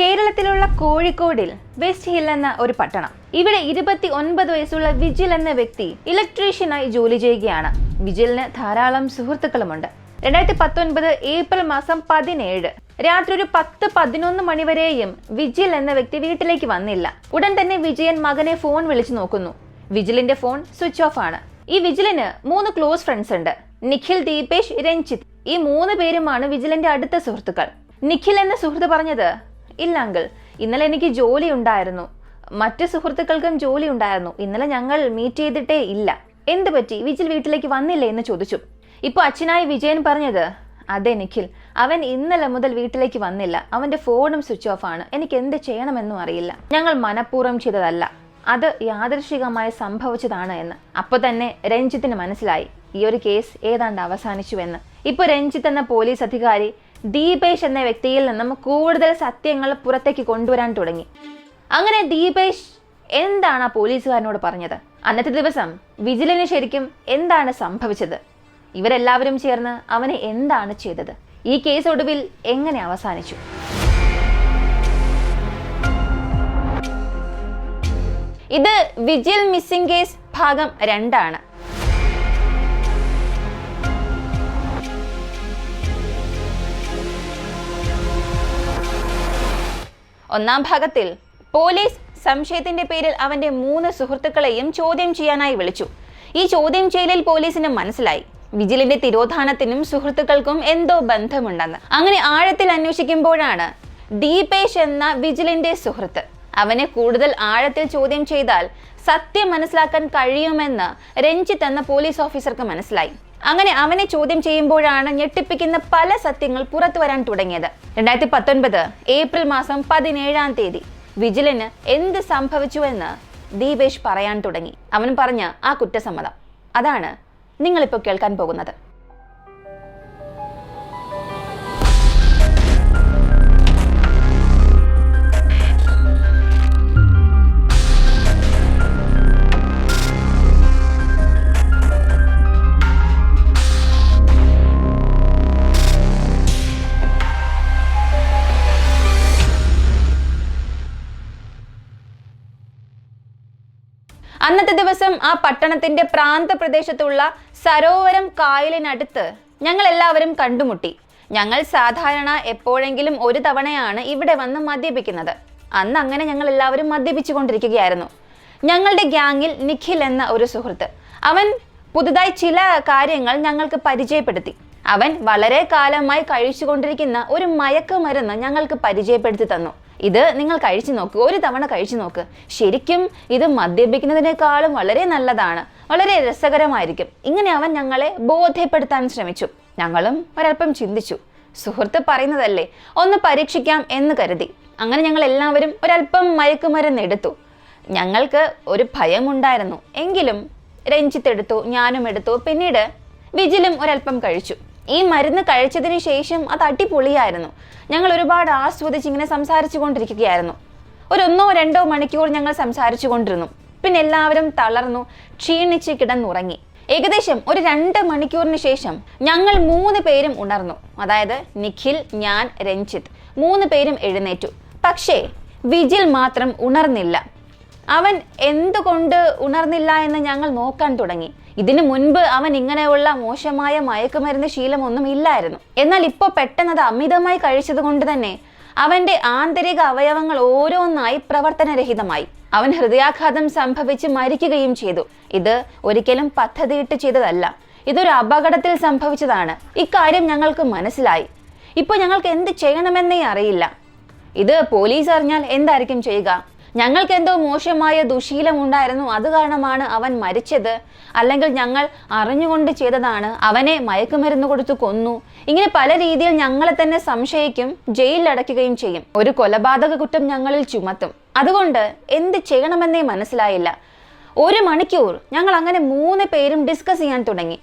കേരളത്തിലുള്ള കോഴിക്കോടിൽ west hill എന്ന ഒരു പട്ടണം. ഇവിടെ ഇരുപത്തി ഒൻപത് വയസ്സുള്ള വിജിൽ എന്ന വ്യക്തി ഇലക്ട്രീഷ്യനായി ജോലി ചെയ്യുകയാണ്. വിജിലിന് ധാരാളം സുഹൃത്തുക്കളുമുണ്ട്. രണ്ടായിരത്തി പത്തൊൻപത് ഏപ്രിൽ മാസം പതിനേഴ് രാത്രി ഒരു പത്ത് പതിനൊന്ന് മണിവരെയും വിജിൽ എന്ന വ്യക്തി വീട്ടിലേക്ക് വന്നില്ല. ഉടൻ തന്നെ വിജയൻ മകനെ ഫോൺ വിളിച്ചു നോക്കുന്നു. വിജിലിന്റെ ഫോൺ സ്വിച്ച് ഓഫ് ആണ്. ഈ വിജിലിന് മൂന്ന് ക്ലോസ് ഫ്രണ്ട്സ് ഉണ്ട്. നിഖിൽ ദീപേഷ് രഞ്ജിത്ത്. ഈ മൂന്ന് പേരുമാണ് വിജിലിന്റെ അടുത്ത സുഹൃത്തുക്കൾ. നിഖിൽ എന്ന സുഹൃത്ത് പറഞ്ഞത് ഇല്ല അങ്കിൾ. ഇന്നലെ എനിക്ക് ജോലി ഉണ്ടായിരുന്നു. മറ്റ് സുഹൃത്തുക്കൾക്കും ജോലി ഉണ്ടായിരുന്നു. ഇന്നലെ ഞങ്ങൾ മീറ്റ് ചെയ്തിട്ടേ ഇല്ല. എന്ത് പറ്റി? വിജിൽ വീട്ടിലേക്ക് വന്നില്ലേ എന്ന് ചോദിച്ചു. ഇപ്പൊ അച്ഛനായി വിജയൻ പറഞ്ഞത് അതെ നിഖിൽ. അവൻ ഇന്നലെ മുതൽ വീട്ടിലേക്ക് വന്നില്ല. അവന്റെ ഫോണും സ്വിച്ച് ഓഫ് ആണ്. എനിക്ക് എന്ത് ചെയ്യണമെന്നും അറിയില്ല. ഞങ്ങൾ മനഃപൂർവം ചെയ്തതല്ല. അത് യാദൃശികമായി സംഭവിച്ചതാണ് എന്ന്. അപ്പൊ തന്നെ രഞ്ജിത്തിന് മനസ്സിലായി. ഈ ഒരു കേസ് ഏതാണ്ട് അവസാനിച്ചു എന്ന് ഇപ്പൊ രഞ്ജിത്ത് എന്ന പോലീസ് അധികാരി ദീപേഷ് എന്ന വ്യക്തിയിൽ നിന്നും കൂടുതൽ സത്യങ്ങൾ പുറത്തേക്ക് കൊണ്ടുവരാൻ തുടങ്ങി. അങ്ങനെ ദീപേഷ് എന്താണ് ആ പോലീസുകാരനോട് പറഞ്ഞത്? അന്നത്തെ ദിവസം വിജിലിന് ശരിക്കും എന്താണ് സംഭവിച്ചത്? ഇവരെല്ലാവരും ചേർന്ന് അവനെ എന്താണ് ചെയ്തത്? ഈ കേസ് ഒടുവിൽ എങ്ങനെ അവസാനിച്ചു? ഇത് വിജിൽ മിസ്സിംഗ് കേസ് ഭാഗം രണ്ടാണ്. ഒന്നാം ഭാഗത്തിൽ പോലീസ് സംശയത്തിന്റെ പേരിൽ അവന്റെ മൂന്ന് സുഹൃത്തുക്കളെയും ചോദ്യം ചെയ്യാനായി വിളിച്ചു. ഈ ചോദ്യം ചെയ്യലിൽ പോലീസിന് മനസ്സിലായി. വിജിലിന്റെ തിരോധാനത്തിനും സുഹൃത്തുക്കൾക്കും എന്തോ ബന്ധമുണ്ടെന്ന്. അങ്ങനെ ആഴത്തിൽ അന്വേഷിക്കുമ്പോഴാണ് ദീപേഷ് എന്ന വിജിലിന്റെ സുഹൃത്ത്. അവനെ കൂടുതൽ ആഴത്തിൽ ചോദ്യം ചെയ്താൽ സത്യം മനസ്സിലാക്കാൻ കഴിയുമെന്ന് രഞ്ജിത്ത് എന്ന പോലീസ് ഓഫീസർക്ക് മനസ്സിലായി. അങ്ങനെ അവനെ ചോദ്യം ചെയ്യുമ്പോഴാണ് ഞെട്ടിപ്പിക്കുന്ന പല സത്യങ്ങൾ പുറത്തു വരാൻ തുടങ്ങിയത്. രണ്ടായിരത്തി പത്തൊൻപത് ഏപ്രിൽ മാസം പതിനേഴാം തീയതി വിജിലിന് എന്ത് സംഭവിച്ചു എന്ന് ദീപേഷ് പറയാൻ തുടങ്ങി. അവൻ പറഞ്ഞ ആ കുറ്റസമ്മതം. അതാണ് നിങ്ങളിപ്പോൾ കേൾക്കാൻ പോകുന്നത്. അന്നത്തെ ദിവസം ആ പട്ടണത്തിന്റെ പ്രാന്തപ്രദേശത്തുള്ള സരോവരം കായലിനടുത്ത് ഞങ്ങൾ എല്ലാവരും കണ്ടുമുട്ടി. ഞങ്ങൾ സാധാരണ എപ്പോഴെങ്കിലും ഒരു തവണയാണ് ഇവിടെ വന്ന് മദ്യപിക്കുന്നത്. അന്ന് അങ്ങനെ ഞങ്ങൾ എല്ലാവരും മദ്യപിച്ചു കൊണ്ടിരിക്കുകയായിരുന്നു. ഞങ്ങളുടെ ഗ്യാങ്ങിൽ നിഖിൽ എന്ന ഒരു സുഹൃത്ത് അവൻ പുതുതായി ചില കാര്യങ്ങൾ ഞങ്ങൾക്ക് പരിചയപ്പെടുത്തി. അവൻ വളരെ കാലമായി കഴിച്ചുകൊണ്ടിരിക്കുന്ന ഒരു മയക്കുമരുന്ന് ഞങ്ങൾക്ക് പരിചയപ്പെടുത്തി തന്നു. ഇത് നിങ്ങൾ കഴിച്ചു നോക്ക് ഒരു തവണ കഴിച്ചു നോക്ക്. ശരിക്കും ഇത് മദ്യപിക്കുന്നതിനേക്കാളും വളരെ നല്ലതാണ് വളരെ രസകരമായിരിക്കും. ഇങ്ങനെ അവൻ ഞങ്ങളെ ബോധ്യപ്പെടുത്താൻ ശ്രമിച്ചു. ഞങ്ങളും ഒരല്പം ചിന്തിച്ചു. സുഹൃത്ത് പറയുന്നതല്ലേ ഒന്ന് പരീക്ഷിക്കാം എന്ന് കരുതി. അങ്ങനെ ഞങ്ങൾ എല്ലാവരും ഒരല്പം മയക്കുമരുന്ന് എടുത്തു ഞങ്ങൾക്ക് ഒരു ഭയമുണ്ടായിരുന്നു. എങ്കിലും രഞ്ജിത്ത് എടുത്തു ഞാനും എടുത്തു പിന്നീട് വിജിലും ഒരല്പം കഴിച്ചു. ഈ മരുന്ന് കഴിച്ചതിന് ശേഷം അത് അടിപൊളിയായിരുന്നു. ഞങ്ങൾ ഒരുപാട് ആസ്വദിച്ച് ഇങ്ങനെ സംസാരിച്ചു കൊണ്ടിരിക്കുകയായിരുന്നു ഒരു ഒന്നോ രണ്ടോ മണിക്കൂർ ഞങ്ങൾ സംസാരിച്ചു കൊണ്ടിരുന്നു പിന്നെ എല്ലാവരും തളർന്നു ക്ഷീണിച്ച് കിടന്നുറങ്ങി. ഏകദേശം ഒരു രണ്ട് മണിക്കൂറിന് ശേഷം ഞങ്ങൾ മൂന്ന് പേരും ഉണർന്നു. അതായത് നിഖിൽ ഞാൻ രഞ്ജിത്ത്. മൂന്ന് പേരും എഴുന്നേറ്റു. പക്ഷേ വിജിൽ മാത്രം ഉണർന്നില്ല. അവൻ എന്തുകൊണ്ട് ഉണർന്നില്ല എന്ന് ഞങ്ങൾ നോക്കാൻ തുടങ്ങി. ഇതിനു മുൻപ് അവൻ ഇങ്ങനെയുള്ള മോശമായ മയക്കുമരുന്ന് ശീലമൊന്നും ഇല്ലായിരുന്നു. എന്നാൽ ഇപ്പോൾ പെട്ടെന്ന് അത് അമിതമായി കഴിച്ചത് കൊണ്ട് തന്നെ അവന്റെ ആന്തരിക അവയവങ്ങൾ ഓരോന്നായി പ്രവർത്തനരഹിതമായി. അവൻ ഹൃദയാഘാതം സംഭവിച്ച് മരിക്കുകയും ചെയ്തു. ഇത് ഒരിക്കലും പദ്ധതിയിട്ട് ചെയ്തതല്ല. ഇതൊരു അപകടത്തിൽ സംഭവിച്ചതാണ്. ഇക്കാര്യം ഞങ്ങൾക്ക് മനസ്സിലായി. ഇപ്പോൾ ഞങ്ങൾക്ക് എന്ത് ചെയ്യണമെന്നേ അറിയില്ല. ഇത് പോലീസ് അറിഞ്ഞാൽ എന്തായിരിക്കും ചെയ്യുക? ഞങ്ങൾക്ക് എന്തോ മോശമായ ദുശീലം ഉണ്ടായിരുന്നു അത് കാരണമാണ് അവൻ മരിച്ചത്. അല്ലെങ്കിൽ ഞങ്ങൾ അറിഞ്ഞുകൊണ്ട് ചെയ്തതാണ്. അവനെ മയക്കുമരുന്ന് കൊടുത്തു കൊന്നു. ഇങ്ങനെ പല രീതിയിൽ ഞങ്ങളെ തന്നെ സംശയിക്കും ജയിലിലടയ്ക്കുകയും ചെയ്യും. ഒരു കൊലപാതക കുറ്റം ഞങ്ങളിൽ ചുമത്തും. അതുകൊണ്ട് എന്ത് ചെയ്യണമെന്നേ മനസ്സിലായില്ല. ഒരു മണിക്കൂർ ഞങ്ങൾ അങ്ങനെ മൂന്ന് പേരും ഡിസ്കസ് ചെയ്യാൻ തുടങ്ങി.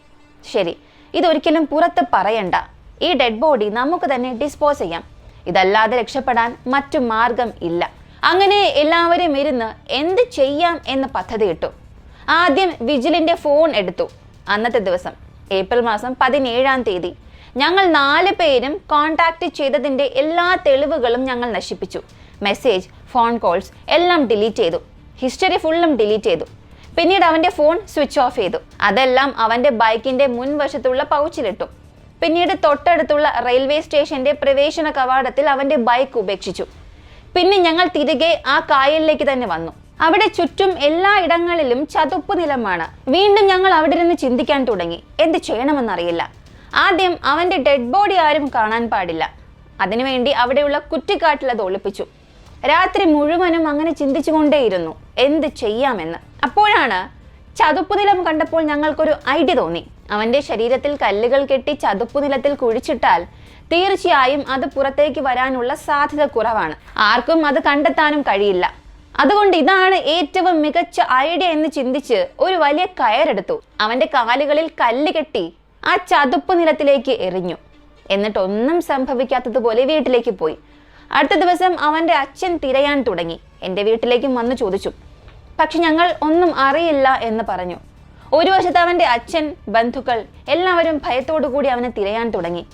ശരി ഇതൊരിക്കലും പുറത്ത് പറയണ്ട. ഈ ഡെഡ് ബോഡി നമുക്ക് തന്നെ ഡിസ്പോസ് ചെയ്യാം. ഇതല്ലാതെ രക്ഷപ്പെടാൻ മറ്റു മാർഗം ഇല്ല. അങ്ങനെ എല്ലാവരും ഇരുന്ന് എന്ത് ചെയ്യാം എന്ന് പദ്ധതിയിട്ടു ആദ്യം വിജിലിന്റെ ഫോൺ എടുത്തു. അന്നത്തെ ദിവസം ഏപ്രിൽ മാസം പതിനേഴാം തീയതി ഞങ്ങൾ നാല് പേരും കോണ്ടാക്ട് ചെയ്തതിന്റെ എല്ലാ തെളിവുകളും ഞങ്ങൾ നശിപ്പിച്ചു. മെസ്സേജ് ഫോൺ കോൾസ് എല്ലാം ഡിലീറ്റ് ചെയ്തു. ഹിസ്റ്ററി ഫുള്ളും ഡിലീറ്റ് ചെയ്തു. പിന്നീട് അവന്റെ ഫോൺ സ്വിച്ച് ഓഫ് ചെയ്തു. അതെല്ലാം അവന്റെ ബൈക്കിന്റെ മുൻവശത്തുള്ള പൗച്ചിലിട്ടു പിന്നീട് തൊട്ടടുത്തുള്ള റെയിൽവേ സ്റ്റേഷന്റെ പ്രവേശന കവാടത്തിൽ അവന്റെ ബൈക്ക് ഉപേക്ഷിച്ചു. പിന്നെ ഞങ്ങൾ തിരികെ ആ കായലിലേക്ക് തന്നെ വന്നു. അവിടെ ചുറ്റും എല്ലാ ഇടങ്ങളിലും ചതുപ്പ് നിലമാണ്. വീണ്ടും ഞങ്ങൾ അവിടെ നിന്ന് ചിന്തിക്കാൻ തുടങ്ങി. എന്ത് ചെയ്യണമെന്നറിയില്ല. ആദ്യം അവന്റെ ഡെഡ് ബോഡി ആരും കാണാൻ പാടില്ല. അതിനുവേണ്ടി അവിടെയുള്ള കുറ്റിക്കാട്ടിലത് ഒളിപ്പിച്ചു. രാത്രി മുഴുവനും അങ്ങനെ ചിന്തിച്ചുകൊണ്ടേയിരുന്നു. എന്ത് ചെയ്യാമെന്ന്. അപ്പോഴാണ് ചതുപ്പ് നിലം കണ്ടപ്പോൾ ഞങ്ങൾക്കൊരു ഐഡിയ തോന്നി. അവന്റെ ശരീരത്തിൽ കല്ലുകൾ കെട്ടി ചതുപ്പ് നിലത്തിൽ കുഴിച്ചിട്ടാൽ തീർച്ചയായും അത് പുറത്തേക്ക് വരാനുള്ള സാധ്യത കുറവാണ്. ആർക്കും അത് കണ്ടെത്താനും കഴിയില്ല. അതുകൊണ്ട് ഇതാണ് ഏറ്റവും മികച്ച ഐഡിയ എന്ന് ചിന്തിച്ച് ഒരു വലിയ കയറെടുത്തു. അവന്റെ കാലുകളിൽ കല്ല് കെട്ടി ആ ചതുപ്പ് നിലത്തിലേക്ക് എറിഞ്ഞു. എന്നിട്ടൊന്നും സംഭവിക്കാത്തതുപോലെ വീട്ടിലേക്ക് പോയി. അടുത്ത ദിവസം അവന്റെ അച്ഛൻ തിരയാൻ തുടങ്ങി. എന്റെ വീട്ടിലേക്കും വന്ന് ചോദിച്ചു. പക്ഷെ ഞങ്ങൾ ഒന്നും അറിയില്ല എന്ന് പറഞ്ഞു. ഒരു വശത്ത് അവന്റെ അച്ഛൻ ബന്ധുക്കൾ എല്ലാവരും ഭയത്തോടു കൂടി അവനെ തിരയാൻ തുടങ്ങി.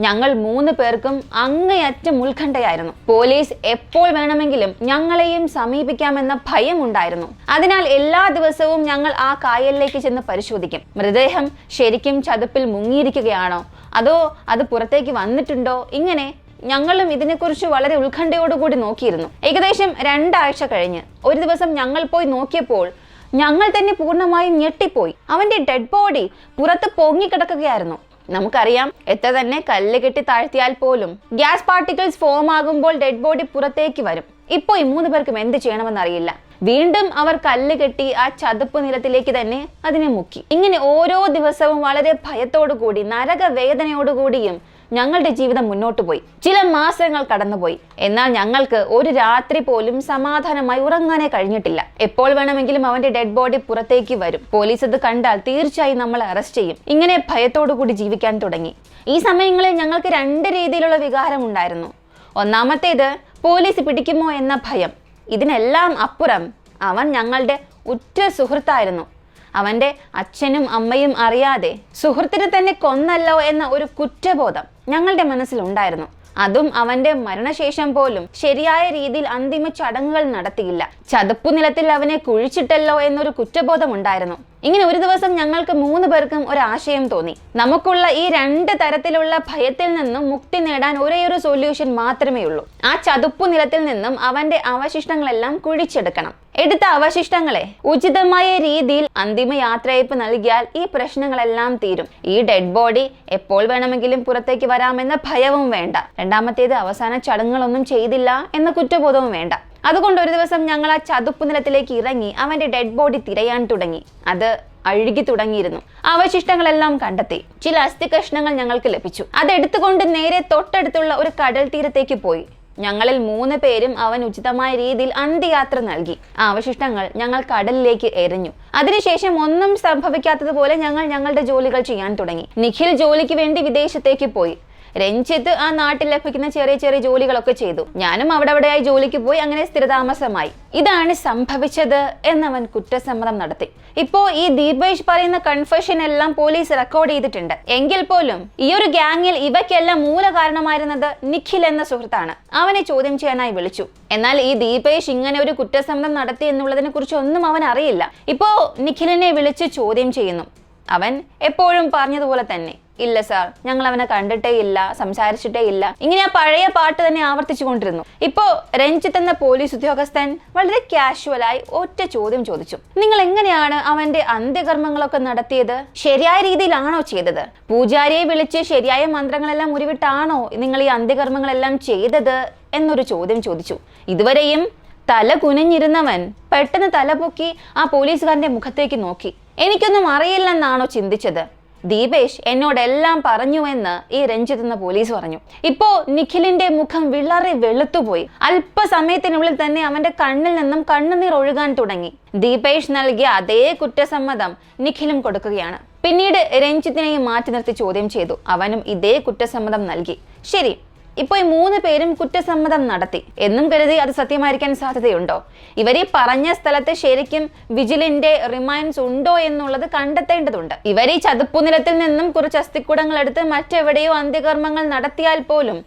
ഞങ്ങൾ മൂന്ന് പേർക്കും അങ്ങേയറ്റം ഉത്കണ്ഠയായിരുന്നു. പോലീസ് എപ്പോൾ വേണമെങ്കിലും ഞങ്ങളെയും സമീപിക്കാമെന്ന ഭയം ഉണ്ടായിരുന്നു അതിനാൽ എല്ലാ ദിവസവും ഞങ്ങൾ ആ കായലിലേക്ക് ചെന്ന് പരിശോധിക്കും. മൃതദേഹം ശരിക്കും ചതുപ്പിൽ മുങ്ങിയിരിക്കുകയാണോ? അതോ അത് പുറത്തേക്ക് വന്നിട്ടുണ്ടോ? ഇങ്ങനെ ഞങ്ങളും ഇതിനെക്കുറിച്ച് വളരെ ഉത്കണ്ഠയോടുകൂടി നോക്കിയിരുന്നു. ഏകദേശം രണ്ടാഴ്ച കഴിഞ്ഞ് ഒരു ദിവസം ഞങ്ങൾ പോയി നോക്കിയപ്പോൾ ഞങ്ങൾ തന്നെ പൂർണമായും ഞെട്ടിപ്പോയി. അവന്റെ ഡെഡ് ബോഡി പുറത്ത് പൊങ്ങിക്കിടക്കുകയായിരുന്നു. നമുക്കറിയാം എത്ര തന്നെ കല്ല് കെട്ടി താഴ്ത്തിയാൽ പോലും ഗ്യാസ് പാർട്ടിക്കിൾസ് ഫോം ആകുമ്പോൾ ഡെഡ് ബോഡി പുറത്തേക്ക് വരും. ഇപ്പോൾ ഈ മൂന്ന് പേർക്കും എന്ത് ചെയ്യണമെന്നറിയില്ല. വീണ്ടും അവർ കല്ല് കെട്ടി ആ ചതുപ്പ് നിലത്തിലേക്ക് തന്നെ അതിനെ മുക്കി. ഇങ്ങനെ ഓരോ ദിവസവും വളരെ ഭയത്തോടു കൂടി നരക വേദനയോടുകൂടിയും ഞങ്ങളുടെ ജീവിതം മുന്നോട്ട് പോയി. ചില മാസങ്ങൾ കടന്നുപോയി. എന്നാൽ ഞങ്ങൾക്ക് ഒരു രാത്രി പോലും സമാധാനമായി ഉറങ്ങാനേ കഴിഞ്ഞിട്ടില്ല. എപ്പോൾ വേണമെങ്കിലും അവന്റെ ഡെഡ് ബോഡി പുറത്തേക്ക് വരും. പോലീസ് അത് കണ്ടാൽ തീർച്ചയായും നമ്മൾ അറസ്റ്റ് ചെയ്യും. ഇങ്ങനെ ഭയത്തോടു കൂടി ജീവിക്കാൻ തുടങ്ങി. ഈ സമയങ്ങളിൽ ഞങ്ങൾക്ക് രണ്ട് രീതിയിലുള്ള വികാരം ഉണ്ടായിരുന്നു. ഒന്നാമത്തേത് പോലീസ് പിടിക്കുമോ എന്ന ഭയം. ഇതിനെല്ലാം അപ്പുറം അവൻ ഞങ്ങളുടെ ഉറ്റ സുഹൃത്തായിരുന്നു. അവന്റെ അച്ഛനും അമ്മയും അറിയാതെ സുഹൃത്തിനെ തന്നെ കൊന്നല്ലോ എന്ന ഒരു കുറ്റബോധം ഞങ്ങളുടെ മനസ്സിലുണ്ടായിരുന്നു. അതും അവന്റെ മരണശേഷം പോലും ശരിയായ രീതിയിൽ അന്തിമ ചടങ്ങുകൾ നടത്തിയില്ല. ചതുപ്പ് നിലത്തിൽ അവനെ കുഴിച്ചിട്ടല്ലോ എന്നൊരു കുറ്റബോധം ഉണ്ടായിരുന്നു ഇങ്ങനെ ഒരു ദിവസം ഞങ്ങൾക്ക് മൂന്ന് പേർക്കും ഒരു ആശയം തോന്നി. നമുക്കുള്ള ഈ രണ്ട് തരത്തിലുള്ള ഭയത്തിൽ നിന്നും മുക്തി നേടാൻ ഒരേ ഒരു സൊല്യൂഷൻ മാത്രമേ ഉള്ളൂ. ആ ചതുപ്പു നിലത്തിൽ നിന്നും അവന്റെ അവശിഷ്ടങ്ങളെല്ലാം കുഴിച്ചെടുക്കണം. എടുത്ത അവശിഷ്ടങ്ങളെ ഉചിതമായ രീതിയിൽ അന്തിമ യാത്രയപ്പ് നൽകിയാൽ ഈ പ്രശ്നങ്ങളെല്ലാം തീരും. ഈ ഡെഡ് ബോഡി എപ്പോൾ വേണമെങ്കിലും പുറത്തേക്ക് വരാമെന്ന ഭയവും വേണ്ട. രണ്ടാമത്തേത് അവസാന ചടങ്ങുകളൊന്നും ചെയ്തില്ല എന്ന കുറ്റബോധവും വേണ്ട. അതുകൊണ്ട് ഒരു ദിവസം ഞങ്ങൾ ആ ചതുപ്പ് നിലത്തിലേക്ക് ഇറങ്ങി അവന്റെ ഡെഡ് ബോഡി തിരയാൻ തുടങ്ങി. അത് അഴുകി തുടങ്ങിയിരുന്നു. അവശിഷ്ടങ്ങളെല്ലാം കണ്ടെത്തി. ചില അസ്ഥി കഷ്ണങ്ങൾ ഞങ്ങൾക്ക് ലഭിച്ചു. അതെടുത്തുകൊണ്ട് നേരെ തൊട്ടടുത്തുള്ള ഒരു കടൽ തീരത്തേക്ക് പോയി. ഞങ്ങളിൽ മൂന്ന് പേരും അവൻ ഉചിതമായ രീതിയിൽ അന്ത്യയാത്ര നൽകി. ആ അവശിഷ്ടങ്ങൾ ഞങ്ങൾ കടലിലേക്ക് എറിഞ്ഞു. അതിനുശേഷം ഒന്നും സംഭവിക്കാത്തതുപോലെ ഞങ്ങൾ ഞങ്ങളുടെ ജോലികൾ ചെയ്യാൻ തുടങ്ങി. നിഖിൽ ജോലിക്ക് വേണ്ടി വിദേശത്തേക്ക് പോയി. രഞ്ജിത്ത് ആ നാട്ടിൽ ലഭിക്കുന്ന ചെറിയ ചെറിയ ജോലികളൊക്കെ ചെയ്തു. ഞാനും അവിടെ അവിടെയായി ജോലിക്ക് പോയി അങ്ങനെ സ്ഥിരതാമസമായി. ഇതാണ് സംഭവിച്ചത് എന്നവൻ കുറ്റസമ്മതം നടത്തി. ഇപ്പോ ഈ ദീപേഷ് പറയുന്ന കൺഫെഷൻ എല്ലാം പോലീസ് റെക്കോർഡ് ചെയ്തിട്ടുണ്ട്. എങ്കിൽ പോലും ഈ ഒരു ഗ്യാങ്ങിൽ ഇവയ്ക്കെല്ലാം മൂല കാരണമായിരുന്നത് നിഖിൽ എന്ന സുഹൃത്താണ്. അവനെ ചോദ്യം ചെയ്യാനായി വിളിച്ചു. എന്നാൽ ഈ ദീപേഷ് ഇങ്ങനെ ഒരു കുറ്റസമ്മതം നടത്തി എന്നുള്ളതിനെ കുറിച്ച് ഒന്നും അവൻ അറിയില്ല. ഇപ്പോ നിഖിലിനെ വിളിച്ച് ചോദ്യം ചെയ്യുന്നു. അവൻ എപ്പോഴും പറഞ്ഞതുപോലെ തന്നെ. ഇല്ല സാർ ഞങ്ങൾ അവനെ കണ്ടിട്ടേ ഇല്ല സംസാരിച്ചിട്ടേ ഇല്ല. ഇങ്ങനെ ആ പഴയ പാട്ട് തന്നെ ആവർത്തിച്ചു കൊണ്ടിരുന്നു. ഇപ്പോ രഞ്ജിത്ത് എന്ന പോലീസ് ഉദ്യോഗസ്ഥൻ വളരെ കാഷ്വലായി ഒറ്റ ചോദ്യം ചോദിച്ചു. നിങ്ങൾ എങ്ങനെയാണ് അവന്റെ അന്ത്യകർമ്മങ്ങളൊക്കെ നടത്തിയത്? ശരിയായ രീതിയിലാണോ ചെയ്തത്? പൂജാരിയെ വിളിച്ച് ശരിയായ മന്ത്രങ്ങളെല്ലാം ഉരുവിട്ടാണോ നിങ്ങൾ ഈ അന്ത്യകർമ്മങ്ങളെല്ലാം ചെയ്തത്? എന്നൊരു ചോദ്യം ചോദിച്ചു. ഇതുവരെയും തല കുനിഞ്ഞിരുന്നവൻ പെട്ടെന്ന് തല പൊക്കി ആ പോലീസുകാരന്റെ മുഖത്തേക്ക് നോക്കി. എനിക്കൊന്നും അറിയില്ലെന്നാണോ ചിന്തിച്ചത്? ദീപേഷ് എന്നോടെല്ലാം പറഞ്ഞുവെന്ന് ഈ രഞ്ജിത്ത് എന്ന പോലീസ് പറഞ്ഞു. ഇപ്പോ നിഖിലിന്റെ മുഖം വിളറി വെളുത്തുപോയി. അല്പസമയത്തിനുള്ളിൽ തന്നെ അവന്റെ കണ്ണിൽ നിന്നും കണ്ണുനീർ ഒഴുകാൻ തുടങ്ങി. ദീപേഷ് നൽകിയ അതേ കുറ്റസമ്മതം നിഖിലും കൊടുക്കുകയാണ്. പിന്നീട് രഞ്ജിത്തിനെയും മാറ്റി നിർത്തി ചോദ്യം ചെയ്തു. അവനും ഇതേ കുറ്റസമ്മതം നൽകി. ശരി ഇപ്പോൾ ഈ മൂന്ന് പേരും കുറ്റസമ്മതം നടത്തി. എന്നും കരുതി അത് സത്യമായിരിക്കാൻ സാധ്യതയുണ്ടോ? ഇവരെ പറഞ്ഞ സ്ഥലത്ത് ശരിക്കും വിജിലിന്റെ റിമൈൻസ് ഉണ്ടോ എന്നുള്ളത് കണ്ടെത്തേണ്ടതുണ്ട്. ഇവരെ ചതുപ്പുനിലത്തിൽ നിന്നും കുറച്ച് അസ്ഥിക്കൂടങ്ങൾ എടുത്ത് മറ്റെവിടെയോ അന്ത്യകർമ്മങ്ങൾ നടത്തിയാൽ പോലും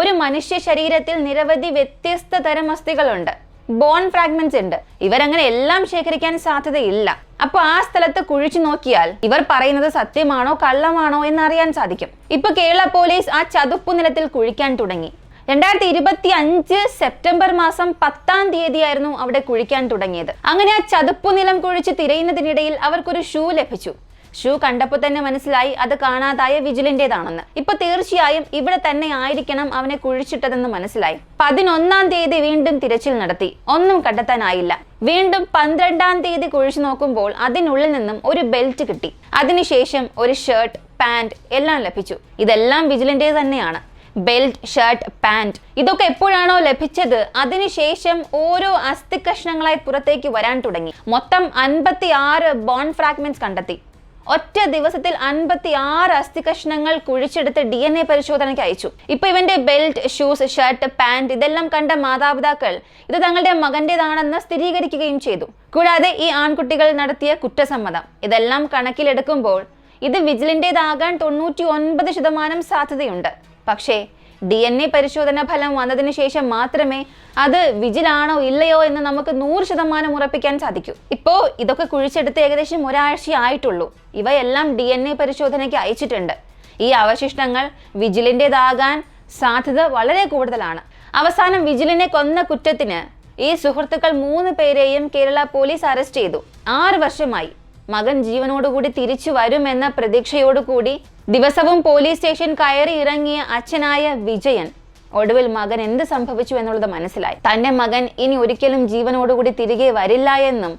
ഒരു മനുഷ്യ ശരീരത്തിൽ നിരവധി വ്യത്യസ്ത തരം അസ്ഥികളുണ്ട്. ബോൺ ഫ്രാഗ്മെന്റ്സ് ഉണ്ട്. ഇവരങ്ങനെ എല്ലാം ശേഖരിക്കാൻ സാധ്യതയില്ല. അപ്പൊ ആ സ്ഥലത്ത് കുഴിച്ചു നോക്കിയാൽ ഇവർ പറയുന്നത് സത്യമാണോ കള്ളമാണോ എന്ന് അറിയാൻ സാധിക്കും. ഇപ്പൊ കേരള പോലീസ് ആ ചതുപ്പു നിലത്തിൽ കുഴിക്കാൻ തുടങ്ങി. രണ്ടായിരത്തി ഇരുപത്തി അഞ്ച് സെപ്റ്റംബർ മാസം പത്താം തീയതിയായിരുന്നു അവിടെ കുഴിക്കാൻ തുടങ്ങിയത്. അങ്ങനെ ആ ചതുപ്പു നിലം കുഴിച്ച് തിരയുന്നതിനിടയിൽ അവർക്കൊരു ഷൂ ലഭിച്ചു. ഷൂ കണ്ടപ്പോൾ തന്നെ മനസ്സിലായി അത് കാണാതായ വിജിലിന്റേതാണെന്ന്. ഇപ്പൊ തീർച്ചയായും ഇവിടെ തന്നെ ആയിരിക്കണം അവനെ കുഴിച്ചിട്ടതെന്ന് മനസ്സിലായി. പതിനൊന്നാം തീയതി വീണ്ടും തിരച്ചിൽ നടത്തി. ഒന്നും കണ്ടെത്താനായില്ല. വീണ്ടും പന്ത്രണ്ടാം തീയതി കുഴിച്ചു നോക്കുമ്പോൾ അതിനുള്ളിൽ നിന്നും ഒരു ബെൽറ്റ് കിട്ടി. അതിനുശേഷം ഒരു ഷർട്ട് പാന്റ് എല്ലാം ലഭിച്ചു. ഇതെല്ലാം വിജിലിന്റെ തന്നെയാണ്. ബെൽറ്റ് ഷർട്ട് പാന്റ് ഇതൊക്കെ എപ്പോഴാണോ ലഭിച്ചത് അതിനുശേഷം ഓരോ അസ്ഥി കഷ്ണങ്ങളായി പുറത്തേക്ക് വരാൻ തുടങ്ങി. മൊത്തം അൻപത്തി ആറ് ബോൺ ഫ്രാഗ്മെന്റ്സ് കണ്ടെത്തി. ഒറ്റ ദിവസത്തിൽ അൻപത്തി ആറ് അസ്ഥി കഷ്ണങ്ങൾ കുഴിച്ചെടുത്ത് ഡി എൻ എ പരിശോധനയ്ക്ക് അയച്ചു. ഇപ്പൊ ഇവന്റെ ബെൽറ്റ് ഷൂസ് ഷർട്ട് പാന്റ് ഇതെല്ലാം കണ്ട മാതാപിതാക്കൾ ഇത് തങ്ങളുടെ മകന്റേതാണെന്ന് സ്ഥിരീകരിക്കുകയും ചെയ്തു. കൂടാതെ ഈ ആൺകുട്ടികൾ നടത്തിയ കുറ്റസമ്മതം. ഇതെല്ലാം കണക്കിലെടുക്കുമ്പോൾ ഇത് വിജിലിന്റെതാകാൻ തൊണ്ണൂറ്റി ഒൻപത് ശതമാനം സാധ്യതയുണ്ട്. പക്ഷേ ഡി എൻ എ പരിശോധന ഫലം വന്നതിന് ശേഷം മാത്രമേ അത് വിജിലാണോ ഇല്ലയോ എന്ന് നമുക്ക് നൂറ് ശതമാനം ഉറപ്പിക്കാൻ സാധിക്കൂ. ഇപ്പോ ഇതൊക്കെ കുഴിച്ചെടുത്ത് ഏകദേശം ഒരാഴ്ച ആയിട്ടുള്ളൂ. ഇവയെല്ലാം ഡി എൻ എ പരിശോധനയ്ക്ക് അയച്ചിട്ടുണ്ട്. ഈ അവശിഷ്ടങ്ങൾ വിജിലിന്റെതാകാൻ സാധ്യത വളരെ കൂടുതലാണ്. അവസാനം വിജിലിനെ കൊന്ന കുറ്റത്തിന് ഈ സുഹൃത്തുക്കൾ മൂന്ന് പേരെയും കേരള പോലീസ് അറസ്റ്റ് ചെയ്തു. ആറ് വർഷമായി. മകൻ ജീവനോടുകൂടി തിരിച്ചു വരുമെന്ന പ്രതീക്ഷയോടുകൂടി ദിവസവും പോലീസ് സ്റ്റേഷൻ കയറി ഇറങ്ങിയ അച്ഛനായ വിജയൻ ഒടുവിൽ മകൻ എന്ത് സംഭവിച്ചു എന്നുള്ളത് മനസ്സിലായി. തന്റെ മകൻ ഇനി ഒരിക്കലും ജീവനോടുകൂടി തിരികെ വരില്ല എന്നും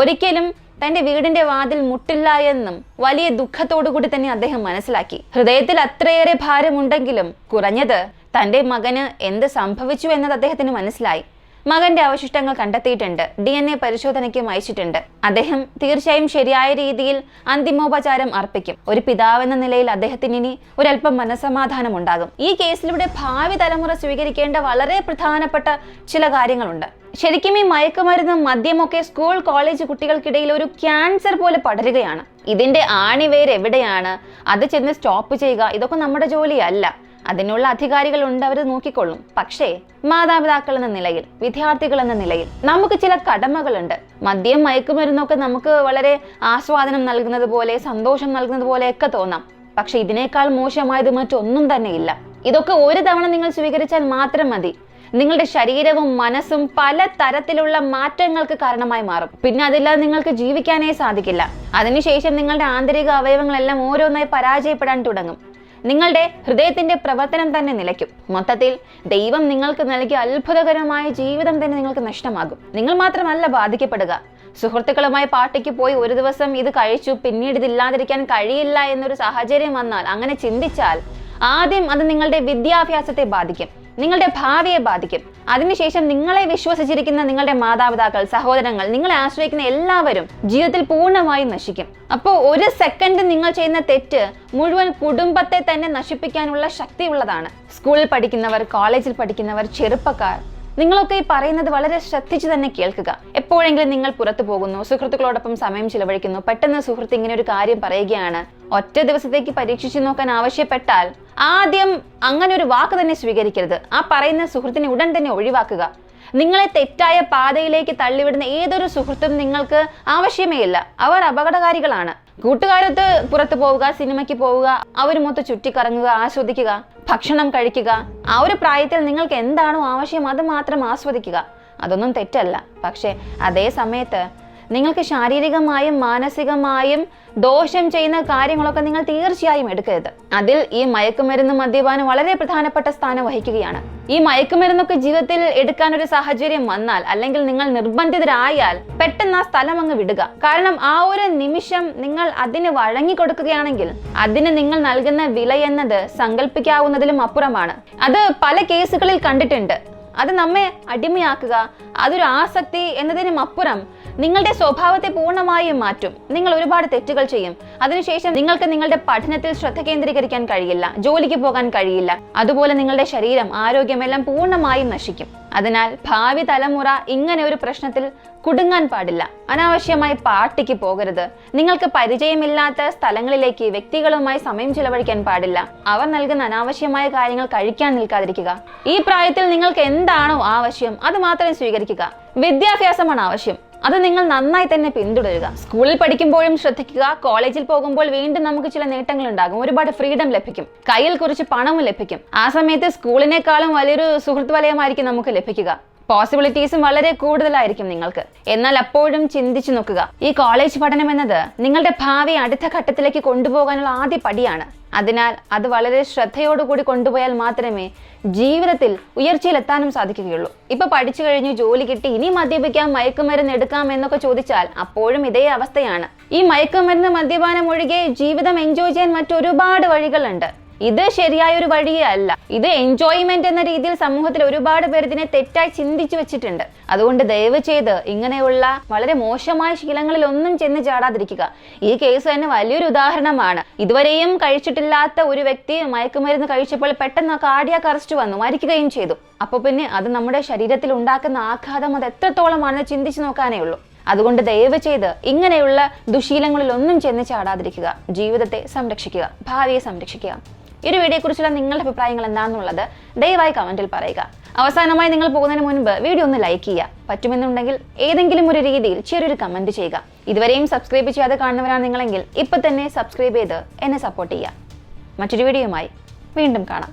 ഒരിക്കലും തന്റെ വീടിന്റെ വാതിൽ മുട്ടില്ല എന്നും വലിയ ദുഃഖത്തോടുകൂടി തന്നെ അദ്ദേഹം മനസ്സിലാക്കി. ഹൃദയത്തിൽ അത്രയേറെ ഭാരമുണ്ടെങ്കിലും കുറഞ്ഞത് തന്റെ മകന് എന്ത് സംഭവിച്ചു എന്നത് അദ്ദേഹത്തിന് മനസ്സിലായി. മകന്റെ അവശിഷ്ടങ്ങൾ കണ്ടെത്തിയിട്ടുണ്ട്. ഡി എൻ എ പരിശോധനയ്ക്കും അയച്ചിട്ടുണ്ട്. അദ്ദേഹം തീർച്ചയായും ശരിയായ രീതിയിൽ അന്തിമോപചാരം അർപ്പിക്കും. ഒരു പിതാവെന്ന നിലയിൽ അദ്ദേഹത്തിന് ഇനി ഒരല്പം മനസമാധാനം ഉണ്ടാകും. ഈ കേസിലൂടെ ഭാവി തലമുറ സ്വീകരിക്കേണ്ട വളരെ പ്രധാനപ്പെട്ട ചില കാര്യങ്ങളുണ്ട്. ശരിക്കും ഈ മയക്കുമരുന്നും മദ്യമൊക്കെ സ്കൂൾ കോളേജ് കുട്ടികൾക്കിടയിൽ ഒരു ക്യാൻസർ പോലെ പടരുകയാണ്. ഇതിന്റെ ആണിവേര് എവിടെയാണ്? അത് ചെന്ന് സ്റ്റോപ്പ് ചെയ്യുക ഇതൊക്കെ നമ്മുടെ ജോലിയല്ല. അതിനുള്ള അധികാരികളുണ്ട് അവർ നോക്കിക്കൊള്ളും. പക്ഷേ മാതാപിതാക്കൾ എന്ന നിലയിൽ വിദ്യാർത്ഥികൾ എന്ന നിലയിൽ നമുക്ക് ചില കടമകളുണ്ട്. മദ്യം മയക്കുമരുന്നൊക്കെ നമുക്ക് വളരെ ആസ്വാദനം നൽകുന്നത് പോലെ സന്തോഷം നൽകുന്നത് പോലെയൊക്കെ തോന്നാം. പക്ഷെ ഇതിനേക്കാൾ മോശമായത് മറ്റൊന്നും തന്നെയില്ല ഇതൊക്കെ ഒരു തവണ നിങ്ങൾ സ്വീകരിച്ചാൽ മാത്രം മതി. നിങ്ങളുടെ ശരീരവും മനസ്സും പല തരത്തിലുള്ള മാറ്റങ്ങൾക്ക് കാരണമായി മാറും. പിന്നെ അതില്ലാതെ നിങ്ങൾക്ക് ജീവിക്കാനേ സാധിക്കില്ല. അതിനുശേഷം നിങ്ങളുടെ ആന്തരിക അവയവങ്ങളെല്ലാം ഓരോന്നായി പരാജയപ്പെടാൻ തുടങ്ങും. നിങ്ങളുടെ ഹൃദയത്തിന്റെ പ്രവർത്തനം തന്നെ നിലയ്ക്കും. മൊത്തത്തിൽ ദൈവം നിങ്ങൾക്ക് നൽകിയ അത്ഭുതകരമായ ജീവിതം തന്നെ നിങ്ങൾക്ക് നഷ്ടമാകും. നിങ്ങൾ മാത്രമല്ല ബാധിക്കപ്പെടുക. സുഹൃത്തുക്കളുമായി പാർട്ടിക്ക് പോയി ഒരു ദിവസം ഇത് കഴിച്ചു പിന്നീട് ഇതില്ലാതിരിക്കാൻ കഴിയില്ല എന്നൊരു സാഹചര്യം വന്നാൽ അങ്ങനെ ചിന്തിച്ചാൽ ആദ്യം അത് നിങ്ങളുടെ വിദ്യാഭ്യാസത്തെ ബാധിക്കും. നിങ്ങളുടെ ഭാവിയെ ബാധിക്കും. അതിനുശേഷം നിങ്ങളെ വിശ്വസിച്ചിരിക്കുന്ന നിങ്ങളുടെ മാതാപിതാക്കൾ സഹോദരങ്ങൾ നിങ്ങളെ ആശ്രയിക്കുന്ന എല്ലാവരും ജീവിതത്തിൽ പൂർണമായും നശിക്കും. അപ്പോൾ ഒരു സെക്കൻഡ് നിങ്ങൾ ചെയ്യുന്ന തെറ്റ് മുഴുവൻ കുടുംബത്തെ തന്നെ നശിപ്പിക്കാനുള്ള ശക്തിയുള്ളതാണ് സ്കൂളിൽ പഠിക്കുന്നവർ കോളേജിൽ പഠിക്കുന്നവർ ചെറുപ്പക്കാർ നിങ്ങളൊക്കെ ഈ പറയുന്നത് വളരെ ശ്രദ്ധിച്ചു തന്നെ കേൾക്കുക. എപ്പോഴെങ്കിലും നിങ്ങൾ പുറത്തു പോകുന്നു സുഹൃത്തുക്കളോടൊപ്പം സമയം ചിലവഴിക്കുന്നു പെട്ടെന്ന് സുഹൃത്ത് ഇങ്ങനെ ഒരു കാര്യം പറയുകയാണ് ഒറ്റ ദിവസത്തേക്ക് പരീക്ഷിച്ചു നോക്കാൻ ആവശ്യപ്പെട്ടാൽ ആദ്യം അങ്ങനെ ഒരു വാക്ക് തന്നെ സ്വീകരിക്കരുത്. ആ പറയുന്ന സുഹൃത്തിനെ ഉടൻ തന്നെ ഒഴിവാക്കുക. നിങ്ങളെ തെറ്റായ പാതയിലേക്ക് തള്ളിവിടുന്ന ഏതൊരു സുഹൃത്തും നിങ്ങൾക്ക് ആവശ്യമേ ഇല്ല. അവർ അപകടകാരികളാണ്. കൂട്ടുകാരത്ത് പുറത്തു പോവുക സിനിമയ്ക്ക് പോവുക അവരുമൊത്ത് ചുറ്റിക്കറങ്ങുക ആസ്വദിക്കുക ഭക്ഷണം കഴിക്കുക. ആ ഒരു പ്രായത്തിൽ നിങ്ങൾക്ക് എന്താണോ ആവശ്യം അത് മാത്രം ആസ്വദിക്കുക. അതൊന്നും തെറ്റല്ല. പക്ഷേ അതേ സമയത്ത് നിങ്ങൾക്ക് ശാരീരികമായും മാനസികമായും ദോഷം ചെയ്യുന്ന കാര്യങ്ങളൊക്കെ നിങ്ങൾ തീർച്ചയായും എടുക്കരുത്. അതിൽ ഈ മയക്കുമരുന്ന് മദ്യപാനം വളരെ പ്രധാനപ്പെട്ട സ്ഥാനം വഹിക്കുകയാണ്. ഈ മയക്കുമരുന്നൊക്കെ ജീവിതത്തിൽ എടുക്കാൻ ഒരു സാഹചര്യം വന്നാൽ അല്ലെങ്കിൽ നിങ്ങൾ നിർബന്ധിതരായാൽ പെട്ടെന്ന് ആ സ്ഥലം അങ്ങ് വിടുക. കാരണം ആ ഒരു നിമിഷം നിങ്ങൾ അതിന് വഴങ്ങി കൊടുക്കുകയാണെങ്കിൽ അതിന് നിങ്ങൾ നൽകുന്ന വില എന്നത് സങ്കല്പിക്കാവുന്നതിലും അപ്പുറമാണ്. അത് പല കേസുകളിൽ കണ്ടിട്ടുണ്ട്. അത് നമ്മെ അടിമയാക്കുക. അതൊരു ആസക്തി എന്നതിനും അപ്പുറം നിങ്ങളുടെ സ്വഭാവത്തെ പൂർണമായും മാറ്റും. നിങ്ങൾ ഒരുപാട് തെറ്റുകൾ ചെയ്യും. അതിനുശേഷം നിങ്ങൾക്ക് നിങ്ങളുടെ പഠനത്തിൽ ശ്രദ്ധ കേന്ദ്രീകരിക്കാൻ കഴിയില്ല. ജോലിക്ക് പോകാൻ കഴിയില്ല. അതുപോലെ നിങ്ങളുടെ ശരീരം ആരോഗ്യമെല്ലാം പൂർണമായും നശിക്കും. അതിനാൽ ഭാവി തലമുറ ഇങ്ങനെ ഒരു പ്രശ്നത്തിൽ കുടുങ്ങാൻ പാടില്ല. അനാവശ്യമായി പാർട്ടിക്ക് പോകരുത്. നിങ്ങൾക്ക് പരിചയമില്ലാത്ത സ്ഥലങ്ങളിലേക്ക് വ്യക്തികളുമായി സമയം ചിലവഴിക്കാൻ പാടില്ല. അവർ നൽകുന്ന അനാവശ്യമായ കാര്യങ്ങൾ കഴിക്കാൻ നിൽക്കാതിരിക്കുക. ഈ പ്രായത്തിൽ നിങ്ങൾക്ക് എന്താണോ ആവശ്യം അത് മാത്രം സ്വീകരിക്കുക. വിദ്യാഭ്യാസമാണ് ആവശ്യം. അത് നിങ്ങൾ നന്നായി തന്നെ പിന്തുടരുക. സ്കൂളിൽ പഠിക്കുമ്പോഴും ശ്രദ്ധിക്കുക. കോളേജിൽ പോകുമ്പോൾ വീണ്ടും നമുക്ക് ചില നേട്ടങ്ങൾ ഉണ്ടാകും ഒരുപാട് ഫ്രീഡം ലഭിക്കും. കയ്യിൽ കുറച്ച് പണവും ലഭിക്കും. ആ സമയത്ത് സ്കൂളിനേക്കാളും വലിയൊരു സുഹൃത്ത് വലയമായിരിക്കും നമുക്ക് ലഭിക്കുക. പോസിബിലിറ്റീസും വളരെ കൂടുതലായിരിക്കും നിങ്ങൾക്ക്. എന്നാൽ അപ്പോഴും ചിന്തിച്ചു നോക്കുക. ഈ കോളേജ് പഠനം എന്നത് നിങ്ങളുടെ ഭാവി അടുത്ത ഘട്ടത്തിലേക്ക് കൊണ്ടുപോകാനുള്ള ആദ്യ പടിയാണ്. അതിനാൽ അത് വളരെ ശ്രദ്ധയോടുകൂടി കൊണ്ടുപോയാൽ മാത്രമേ ജീവിതത്തിൽ ഉയർച്ചയിലെത്താനും സാധിക്കുകയുള്ളൂ. ഇപ്പൊ പഠിച്ചു കഴിഞ്ഞു ജോലി കിട്ടി ഇനി മദ്യപിക്കാം മയക്കുമരുന്ന് എടുക്കാം എന്നൊക്കെ ചോദിച്ചാൽ അപ്പോഴും ഇതേ അവസ്ഥയാണ്. ഈ മയക്കുമരുന്ന് മദ്യപാനം ഒഴികെ ജീവിതം എൻജോയ് ചെയ്യാൻ മറ്റൊരുപാട് വഴികളുണ്ട്. ഇത് ശരിയായ ഒരു വഴിയല്ല. ഇത് എൻജോയ്മെന്റ് എന്ന രീതിയിൽ സമൂഹത്തിൽ ഒരുപാട് പേർ ഇതിനെ തെറ്റായി ചിന്തിച്ചു വെച്ചിട്ടുണ്ട്. അതുകൊണ്ട് ദയവ് ചെയ്ത് ഇങ്ങനെയുള്ള വളരെ മോശമായ ശീലങ്ങളിൽ ഒന്നും ചെന്ന് ചാടാതിരിക്കുക. ഈ കേസ് തന്നെ വലിയൊരു ഉദാഹരണമാണ്. ഇതുവരെയും കഴിച്ചിട്ടില്ലാത്ത ഒരു വ്യക്തി മയക്കുമരുന്ന് കഴിച്ചപ്പോൾ പെട്ടെന്ന് കാർഡിയാക്ക് അറസ്റ്റ് വന്നു മരിക്കുകയും ചെയ്തു. അപ്പോൾ പിന്നെ അത് നമ്മുടെ ശരീരത്തിൽ ഉണ്ടാക്കുന്ന ആഘാതം അത് എത്രത്തോളമാണെന്ന് ചിന്തിച്ചു നോക്കാനേ ഉള്ളൂ. അതുകൊണ്ട് ദയവ് ചെയ്ത് ഇങ്ങനെയുള്ള ദുശീലങ്ങളിൽ ഒന്നും ചെന്ന് ചാടാതിരിക്കുക. ജീവിതത്തെ സംരക്ഷിക്കുക. ഭാവിയെ സംരക്ഷിക്കുക. ഈ ഒരു വീഡിയോയെക്കുറിച്ചുള്ള നിങ്ങളുടെ അഭിപ്രായങ്ങൾ എന്താണെന്നുള്ളത് ദയവായി കമന്റിൽ പറയുക. അവസാനമായി നിങ്ങൾ പോകുന്നതിന് മുൻപ് വീഡിയോ ഒന്ന് ലൈക്ക് ചെയ്യുക. പറ്റുമെന്നുണ്ടെങ്കിൽ ഏതെങ്കിലും ഒരു രീതിയിൽ ചെറിയൊരു കമന്റ് ചെയ്യുക. ഇതുവരെയും സബ്സ്ക്രൈബ് ചെയ്യാതെ കാണുന്നവരാണ് നിങ്ങളെങ്കിൽ ഇപ്പൊ തന്നെ സബ്സ്ക്രൈബ് ചെയ്ത് എന്നെ സപ്പോർട്ട് ചെയ്യുക. മറ്റൊരു വീഡിയോയുമായി വീണ്ടും കാണാം.